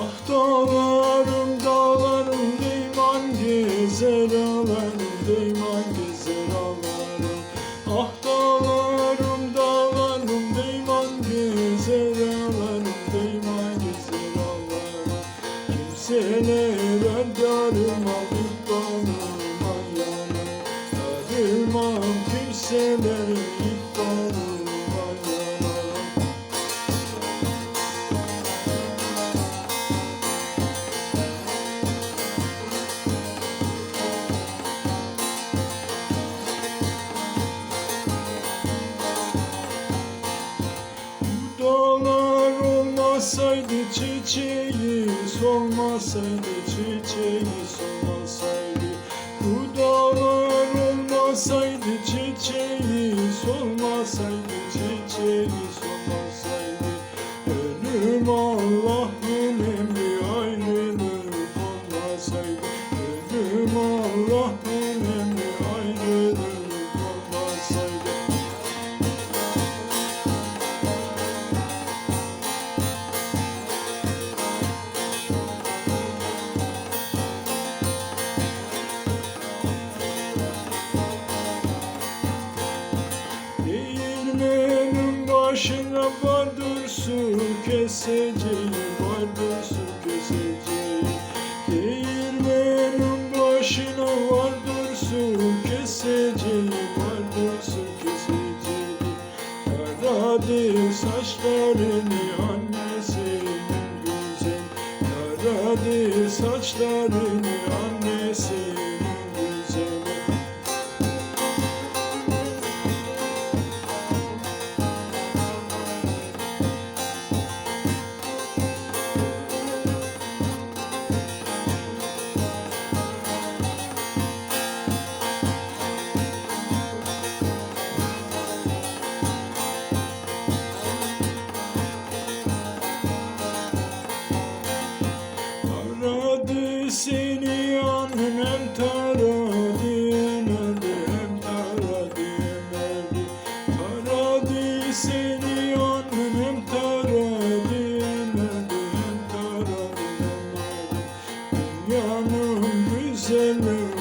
Ah dağlarım dağlarım deyman gezer ağlarım deyman gezer ağlarım Ah dağlarım dağlarım deyman gezer ağlarım deyman gezer ağlarım Kimsene ver yarım alıp bağlarım ayağına Darılmam kimselere ip bağlarım Dağlar olmasaydı çiçeği solmasaydı çiçeği solmasaydı. Bu dağlar olmasaydı çiçeği solmasaydı çiçeği solmasaydı başına vardır su keseceği vardır su keseceği Değirmenin başına vardır su keseceği vardır su keseceği Taradı saçlarını annesinin güzel. Taradı saçlarını seni annem taradı emerdi hem taradı emerdi Taradı seni annem taradı emerdi hem taradı emerdi Dünyanın mesai